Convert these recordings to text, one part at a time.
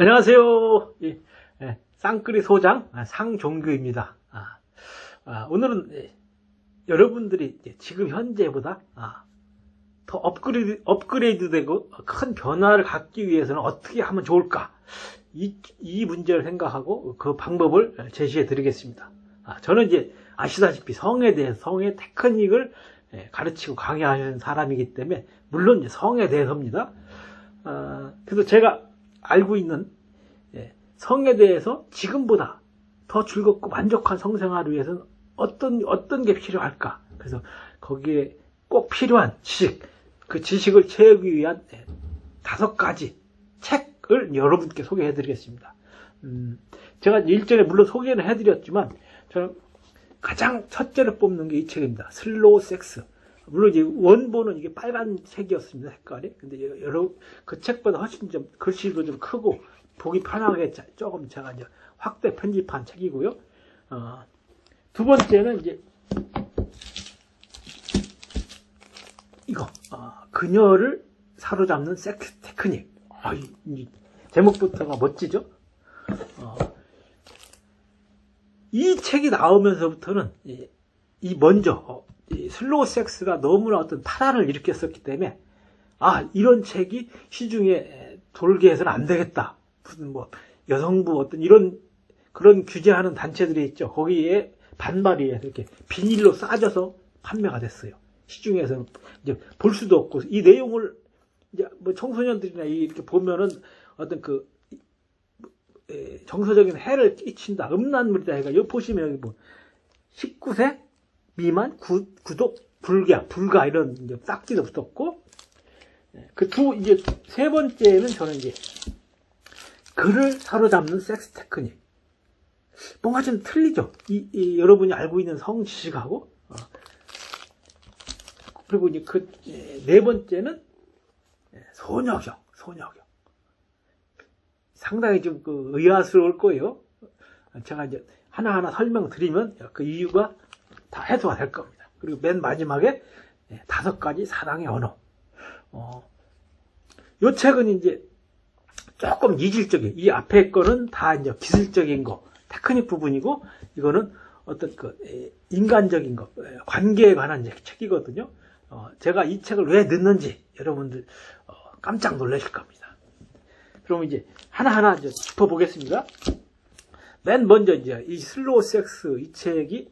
안녕하세요. 예, 예, 쌍끌이 소장 아, 상종규입니다. 아, 아, 오늘은 예, 여러분들이 지금 현재보다 아, 더 업그레이드, 업그레이드 되고 큰 변화를 갖기 위해서는 어떻게 하면 좋을까? 이, 이 문제를 생각하고 그 방법을 제시해 드리겠습니다. 아, 저는 이제 아시다시피 성에 대해서 성의 테크닉을 예, 가르치고 강의하는 사람이기 때문에 물론 성에 대해서입니다. 아, 그래서 제가 알고 있는 예, 성에 대해서 지금보다 더 즐겁고 만족한 성생활을 위해서는 어떤 어떤 게 필요할까? 그래서 거기에 꼭 필요한 지식, 그 지식을 채우기 위한 예, 다섯 가지 책을 여러분께 소개해드리겠습니다. 음, 제가 일전에 물론 소개는 해드렸지만 저는 가장 첫째로 뽑는 게 이 책입니다. 슬로우 섹스. 물론 이제 원본은 이게 빨간색이었습니다 색깔이. 근데 여러 그 책보다 훨씬 좀 글씨도 좀 크고 보기 편하게 자- 조금 제가 이제 확대 편집한 책이고요. 어, 두 번째는 이제 이거 어, 그녀를 사로잡는 섹스 테크닉. 아, 이, 이 제목부터가 멋지죠? 어, 이 책이 나오면서부터는 이, 이 먼저 어, 이 슬로우 섹스가 너무나 어떤 파란을 일으켰었기 때문에 아 이런 책이 시중에 돌게 해서는 안 되겠다. 무슨 뭐 여성부 어떤 이런 그런 규제하는 단체들이 있죠. 거기에 반발이 이렇게 비닐로 싸져서 판매가 됐어요. 시중에서는 이제 볼 수도 없고 이 내용을 이제 뭐 청소년들이나 이렇게 보면은 어떤 그 에, 정서적인 해를 끼친다. 음란물이다 해가 여기 보시면 여기 뭐 19세 미만 구, 구독 불가 불가 이런 이제 싹지도 붙었고 그 두 이제 세 번째는 저는 이제 그를 사로잡는 섹스 테크닉. 뭔가 좀 틀리죠? 이, 이 여러분이 알고 있는 성 지식하고 어. 그리고 이제 그 네 번째는 소녀경 소녀경. 상당히 좀 그 의아스러울 거예요. 제가 이제 하나하나 설명드리면 그 이유가 다 해소가 될 겁니다. 그리고 맨 마지막에 예, 다섯 가지 사랑의 언어. 어, 요 책은 이제 조금 이질적인, 이 앞에 거는 다 이제 기술적인 거, 테크닉 부분이고, 이거는 어떤 그, 에, 인간적인 거, 에, 관계에 관한 책이거든요. 어, 제가 이 책을 왜 넣는지 여러분들 어, 깜짝 놀라실 겁니다. 그럼 이제 하나하나 이제 짚어보겠습니다. 맨 먼저 이제 이 슬로우 섹스 이 책이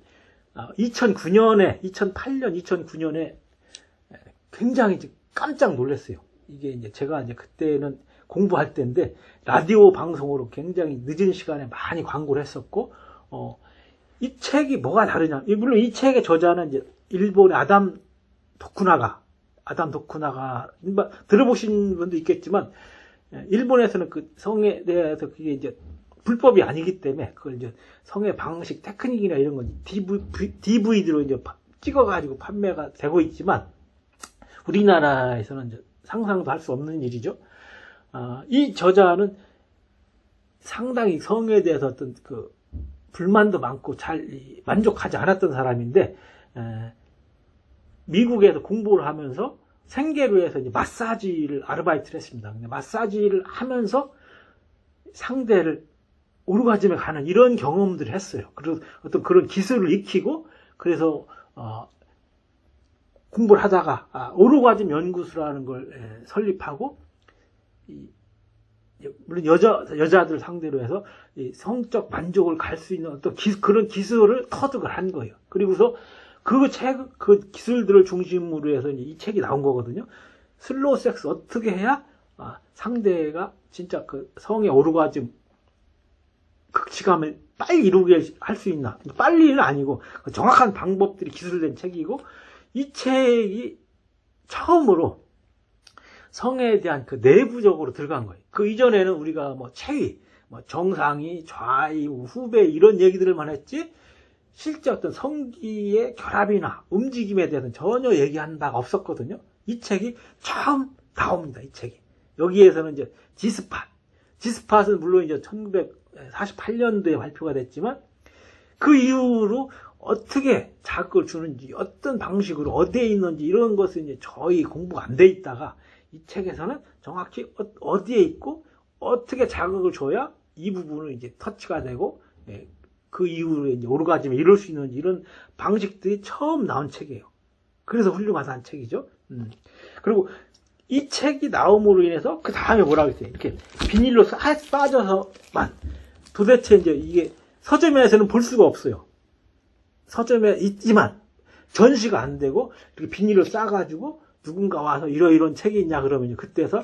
2009년에 2008년 2009년에 굉장히 깜짝 놀랐어요. 이게 이제 제가 이제 그때는 공부할 때인데 라디오 방송으로 굉장히 늦은 시간에 많이 광고를 했었고 어, 이 책이 뭐가 다르냐? 이- 물론 이 책의 저자는 이제 일본의 아담 도쿠나가 아담 도쿠나가 뭐 들어보신 분도 있겠지만 예, 일본에서는 그 성에 대해서 그게 이제 불법이 아니기 때문에 그걸 이제 성의 방식 테크닉이나 이런 건 DVD로 이제 파- 찍어가지고 판매가 되고 있지만 우리나라에서는 이제 상상도 할 수 없는 일이죠. 아, 이 저자는 상당히 성에 대해서 어떤 그 불만도 많고 잘 이, 만족하지 않았던 사람인데 에, 미국에서 공부를 하면서 생계로 해서 이제 마사지를 아르바이트를 했습니다. 근데 마사지를 하면서 상대를 오르가즘에 가는 이런 경험들을 했어요. 그리고 어떤 그런 기술을 익히고 그래서 어, 공부를 하다가 아, 오르가즘 연구소라는 걸 에, 설립하고 이, 물론 여자 여자들 상대로 해서 이 성적 만족을 갈 수 있는 어떤 기- 그런 기술을 터득을 한 거예요. 그리고서 그 책, 그 기술들을 중심으로 해서 이 책이 나온 거거든요. 슬로우 섹스 어떻게 해야 아, 상대가 진짜 그 성의 오르가즘 극치감을 빨리 이루게 할 수 있나? 빨리는 아니고 그 정확한 방법들이 기술된 책이고 이 책이 처음으로 성에 대한 그 내부적으로 들어간 거예요. 그 이전에는 우리가 뭐 체위, 뭐 정상위, 좌위, 후배 이런 얘기들만 했지 실제 어떤 성기의 결합이나 움직임에 대해서는 전혀 얘기한 바가 없었거든요. 이 책이 처음 나옵니다. 이 책이 여기에서는 이제 지스팟, 지스팟은 물론 이제 1948년도에 발표가 됐지만 그 이후로 어떻게 자극을 주는지 어떤 방식으로 어디에 있는지 이런 것은 이제 저희 공부가 안 돼 있다가 이 책에서는 정확히 어- 어디에 있고 어떻게 자극을 줘야 이 부분을 이제 터치가 되고 예, 그 이후에 이제 오르가즘을 이룰 수 있는 이런 방식들이 처음 나온 책이에요. 그래서 훌륭하다는 책이죠. 음. 그리고 이 책이 나옴으로 인해서 그 다음에 뭐라고 했어요? 이렇게 비닐로 싹 빠져서만 도대체 이제 이게 서점에서는 볼 수가 없어요. 서점에 있지만 전시가 안 되고 이렇게 비닐로 싸가지고 누군가 와서 이러이런 책이 있냐 그러면 그때서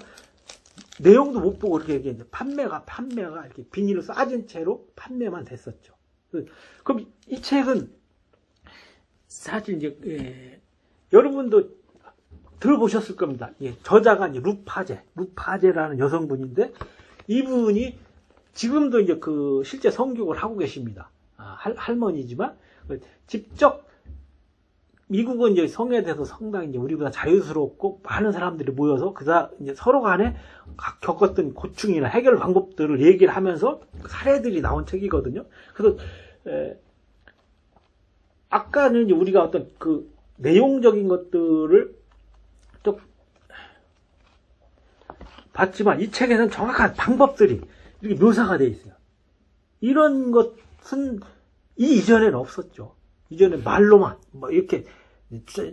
내용도 못 보고 이렇게 이제 판매가 판매가 이렇게 비닐로 싸진 채로 판매만 됐었죠. 그- 그럼 이 책은 사실 이제 예, 여러분도 들어보셨을 겁니다. 예, 저자가 루파제, 루파제라는 여성분인데 이분이 지금도 이제 그 실제 성교를 하고 계십니다. 아, 할, 할머니지만 직접 미국은 이제 성에 대해서 상당히 이제 우리보다 자유스럽고 많은 사람들이 모여서 그다 이제 서로 간에 각 겪었던 고충이나 해결 방법들을 얘기를 하면서 사례들이 나온 책이거든요. 그래서 에, 아까는 이제 우리가 어떤 그 내용적인 것들을 좀 봤지만 이 책에는 정확한 방법들이 이렇게 묘사가 되어 있어요. 이런 것은 이 이전에는 없었죠. 이전에 말로만 뭐 이렇게 저-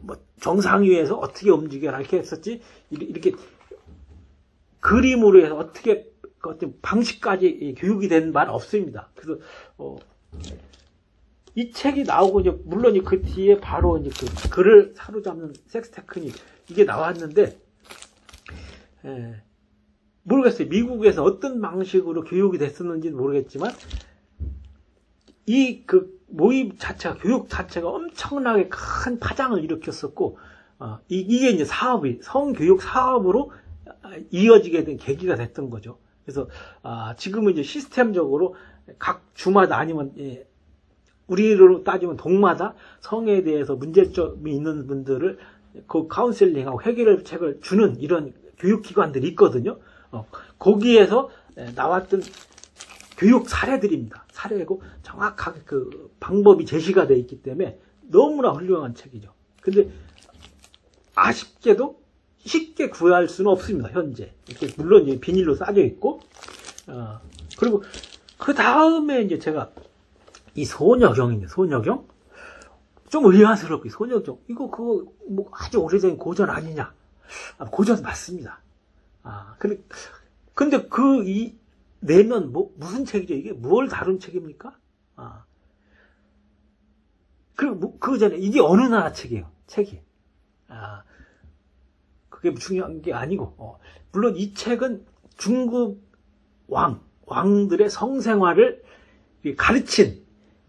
뭐 정상위에서 어떻게 움직여라 이렇게 했었지 이렇게 그림으로 해서 어떻게 그 어떤 방식까지 교육이 된 바는 없습니다. 그래서 어, 이 책이 나오고 이제 물론 이그 뒤에 바로 이제 그 글을 사로잡는 섹스 테크닉 이게 나왔는데 에, 모르겠어요. 미국에서 어떤 방식으로 교육이 됐었는지는 모르겠지만 이 그 모임 자체가 교육 자체가 엄청나게 큰 파장을 일으켰었고 어, 이, 게 이제 사업이 성교육 사업으로 이어지게 된 계기가 됐던 거죠. 그래서 아, 지금은 이제 시스템적으로 각 주마다 아니면 예, 우리로 따지면 동마다 성에 대해서 문제점이 있는 분들을 그 카운셀링하고 해결 책을 주는 이런 교육기관들이 있거든요. 어, 거기에서 에, 나왔던 교육 사례들입니다. 사례고 정확하게 그 방법이 제시가 되어 있기 때문에 너무나 훌륭한 책이죠. 근데 아쉽게도 쉽게 구할 수는 없습니다. 현재 이렇게 물론 이제 비닐로 싸져 있고 어, 그리고 그 다음에 이제 제가 이 소녀경입니다. 소녀경 좀 의아스럽게 소녀경 이거 그거 뭐 아주 오래된 고전 아니냐? 아, 고전 맞습니다. 아 근데 근데 그 이 내면 뭐 무슨 책이죠? 이게 뭘 다룬 책입니까? 아. 그리고 뭐, 그 전에 이게 어느 나라 책이에요? 책이. 아. 그게 중요한 게 아니고 어, 물론 이 책은 중국 왕 왕들의 성생활을 가르친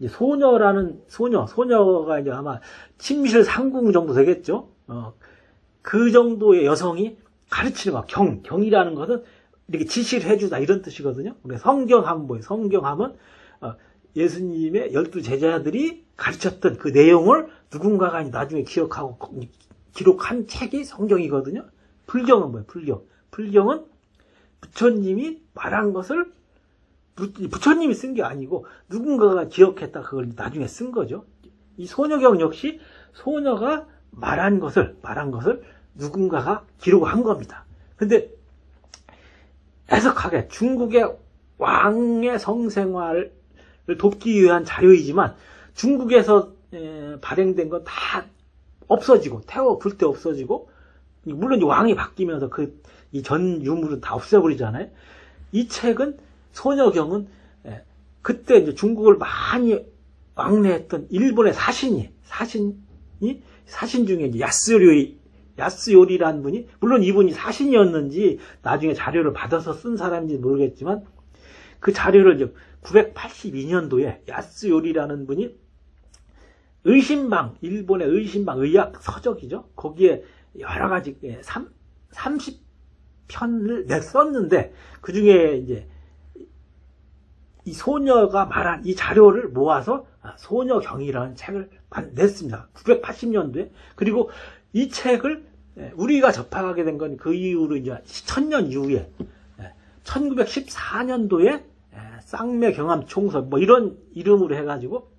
소녀라는 소녀 소녀가 이제 아마 침실 상궁 정도 되겠죠. 어, 그 정도의 여성이 가르치는 거 경, 경이라는 것은 이렇게 지시를 해주다 이런 뜻이거든요. 우리 성경하면 뭐예요? 성경하면 어, 예수님의 열두 제자들이 가르쳤던 그 내용을 누군가가 나중에 기억하고 기록한 책이 성경이거든요. 불경은 뭐예요? 불경. 불경은 부처님이 말한 것을 부- 부처님이 쓴 게 아니고 누군가가 기억했다 그걸 나중에 쓴 거죠. 이 소녀경 역시 소녀가 말한 것을 말한 것을 누군가가 기록한 겁니다. 근데 해석하게 중국의 왕의 성생활을 돕기 위한 자료이지만 중국에서 에, 발행된 건 다 없어지고 태워 불 때 없어지고 물론 이 왕이 바뀌면서 그 이 전 유물은 다 없애버리잖아요. 이 책은 소녀경은 에, 그때 이제 중국을 많이 왕래했던 일본의 사신이 사신이 사신 중에 야스요리 야스요리라는 분이 물론 이분이 사신이었는지 나중에 자료를 받아서 쓴 사람인지 모르겠지만 그 자료를 이제 982년도에 야스요리라는 분이 의신방 일본의 의신방 의학 서적이죠. 거기에 여러 가지 3, 30편을 냈었는데 그 중에 이제 이 소녀가 말한 이 자료를 모아서 아, 소녀경이라는 책을 만- 냈습니다. 980년도에. 그리고 이 책을 예, 우리가 접하게 된 건 그 이후로 이제 천년 이후에 1914년도에 쌍매 경암 총서 뭐 이런 이름으로 해가지고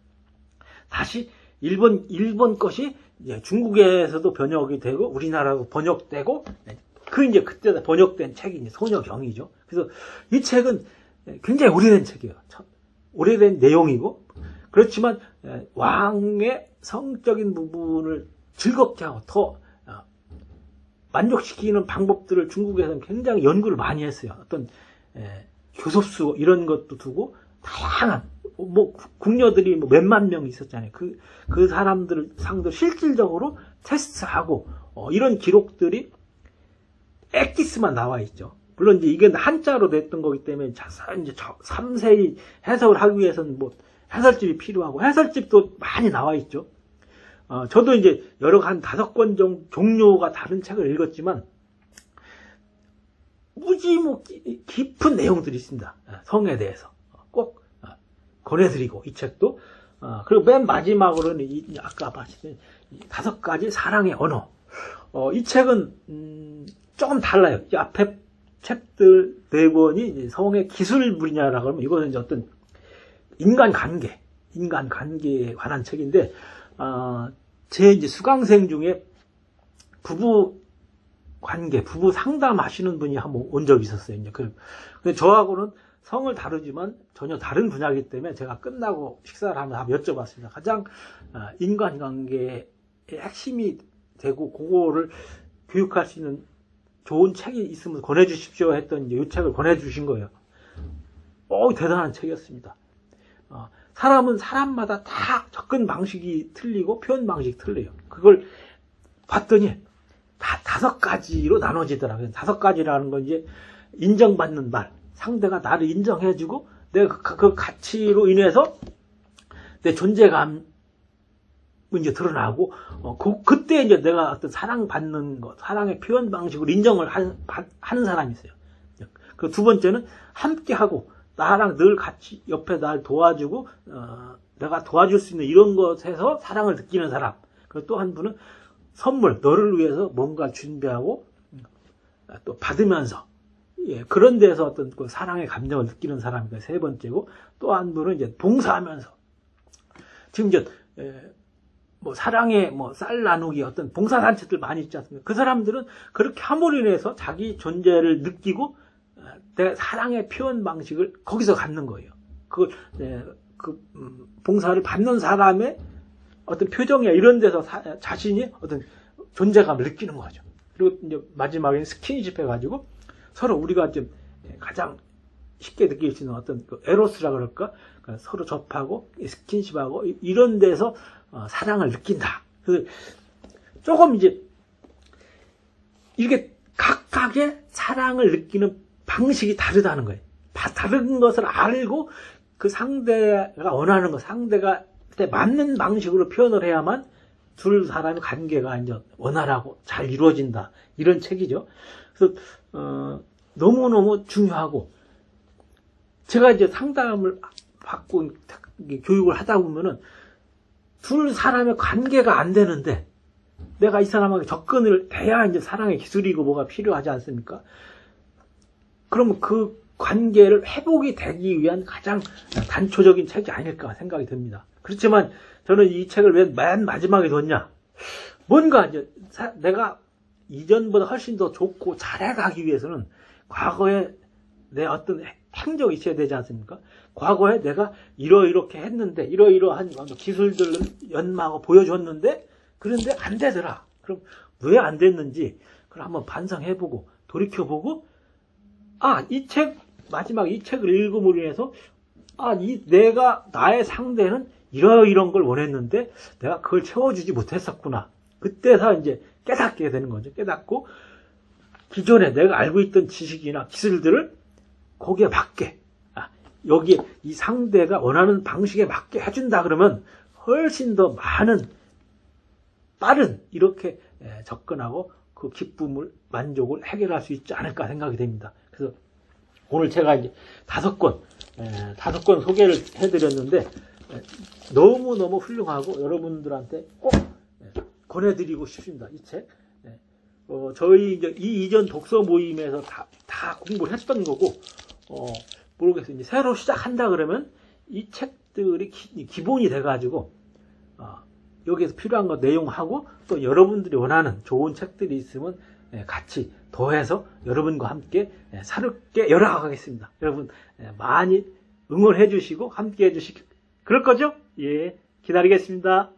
다시 일본 일본 것이 중국에서도 번역이 되고 우리나라도 번역되고 예, 그 이제 그때 번역된 책이 이제 소녀경이죠. 그래서 이 책은 굉장히 오래된 책이에요. 참 오래된 내용이고 그렇지만 에, 왕의 성적인 부분을 즐겁게 하고 더 어, 만족시키는 방법들을 중국에서는 굉장히 연구를 많이 했어요. 어떤 에, 교섭수 이런 것도 두고 다양한 뭐 궁녀들이 뭐 몇만 명 있었잖아요. 그 그 사람들을 상대로 실질적으로 테스트하고 어, 이런 기록들이 엑기스만 나와 있죠. 물론 이제 이게 한자로 냈던 거기 때문에 자세히 이제 저- 삼세히 해석을 하기 위해서는 뭐 해설집이 필요하고 해설집도 많이 나와 있죠. 어, 저도 이제 여러 한 다섯 권 종, 종류가 다른 책을 읽었지만 무지 뭐 기- 깊은 내용들이 있습니다. 어, 성에 대해서 꼭 어, 권해드리고 이 책도 어, 그리고 맨 마지막으로는 이, 아까 이 다섯 가지 사랑의 언어. 어, 이 책은 음, 조금 달라요. 이 앞에 책들 네 권이 성의 기술 분야라고 하면 이거는 이제 어떤 인간 관계, 인간 관계에 관한 책인데 어, 제 이제 수강생 중에 부부 관계, 부부 상담하시는 분이 한 번 온 적이 있었어요. 이제 그, 근데 저하고는 성을 다루지만 전혀 다른 분야이기 때문에 제가 끝나고 식사를 하면 한번 여쭤봤습니다. 가장 어, 인간관계의 핵심이 되고 그거를 교육할 수 있는 좋은 책이 있으면 권해주십시오 했던 이 책을 권해주신 거예요. 어, 대단한 책이었습니다. 어, 사람은 사람마다 다 접근 방식이 틀리고 표현 방식이 틀려요. 그걸 봤더니 다 다섯 가지로 나눠지더라고요. 다섯 가지라는 건 이제 인정받는 말, 상대가 나를 인정해주고 내가 그, 그 가치로 인해서 내 존재감 이제 드러나고 어, 그, 그때 이제 내가 어떤 사랑받는 것, 사랑의 표현 방식으로 인정을 한, 받- 하는 사람이 있어요. 그 두 번째는 함께하고 나랑 늘 같이 옆에 날 도와주고 어, 내가 도와줄 수 있는 이런 것에서 사랑을 느끼는 사람. 그리고 또 한 분은 선물, 너를 위해서 뭔가 준비하고 어, 또 받으면서 예, 그런 데서 어떤 그 사랑의 감정을 느끼는 사람이 세 번째고 또 한 분은 이제 봉사하면서 지금 이제 에, 뭐 사랑의 뭐 쌀 나누기 어떤 봉사 단체들 많이 있지 않습니까? 그 사람들은 그렇게 함으로 인해서 자기 존재를 느끼고 사랑의 표현 방식을 거기서 갖는 거예요. 그걸 에, 그 음, 봉사를 받는 사람의 어떤 표정이야 이런 데서 사- 자신이 어떤 존재감을 느끼는 거죠. 그리고 이제 마지막에 스킨십 해가지고 서로 우리가 좀 가장 쉽게 느낄 수 있는 어떤 그 에로스라 그럴까 그러니까 서로 접하고 스킨십하고 이- 이런 데서 어, 사랑을 느낀다. 그 조금 이제 이게 각각의 사랑을 느끼는 방식이 다르다는 거예요. 다 다른 것을 알고 그 상대가 원하는 것, 상대가 때 맞는 방식으로 표현을 해야만 둘 사람의 관계가 이제 원활하고 잘 이루어진다. 이런 책이죠. 그래서 어, 너무너무 중요하고 제가 이제 상담을 받고 교육을 하다 보면은 둘 사람의 관계가 안 되는데 내가 이 사람에게 접근을 해야 이제 사랑의 기술이고 뭐가 필요하지 않습니까? 그러면 그 관계를 회복이 되기 위한 가장 단초적인 책이 아닐까 생각이 듭니다. 그렇지만 저는 이 책을 왜 맨 마지막에 뒀냐? 뭔가 이제 사- 내가 이전보다 훨씬 더 좋고 잘해가기 위해서는 과거에 내 어떤 해- 행적이 있어야 되지 않습니까? 과거에 내가 이러이렇게 했는데 이러이러한 기술들을 연마하고 보여줬는데 그런데 안 되더라. 그럼 왜 안 됐는지 그걸 한번 반성해보고 돌이켜보고 아 이 책 마지막 이 책을 읽음으로 인해서 아 이 내가 나의 상대는 이러 이런 걸 원했는데 내가 그걸 채워주지 못했었구나. 그때서 이제 깨닫게 되는 거죠. 깨닫고 기존에 내가 알고 있던 지식이나 기술들을 거기에 맞게 아, 여기 이 상대가 원하는 방식에 맞게 해준다 그러면 훨씬 더 많은 빠른 이렇게 에, 접근하고 그 기쁨을 만족을 해결할 수 있지 않을까 생각이 됩니다. 그래서 오늘 제가 이제 다섯 권 에, 다섯 권 소개를 해드렸는데 너무 너무 훌륭하고 여러분들한테 꼭 에, 권해드리고 싶습니다. 이 책. 에, 어, 저희 이제 이 이전 독서 모임에서 다, 다 공부를 했던 거고 어, 모르겠어요. 이제 새로 시작한다 그러면 이 책들이 기, 본이 돼가지고 어, 여기에서 필요한 거 내용하고 또 여러분들이 원하는 좋은 책들이 있으면 예, 같이 더해서 여러분과 함께 예, 새롭게 열어가겠습니다. 여러분 예, 많이 응원해 주시고 함께 해 주시기 그럴 거죠? 예, 기다리겠습니다.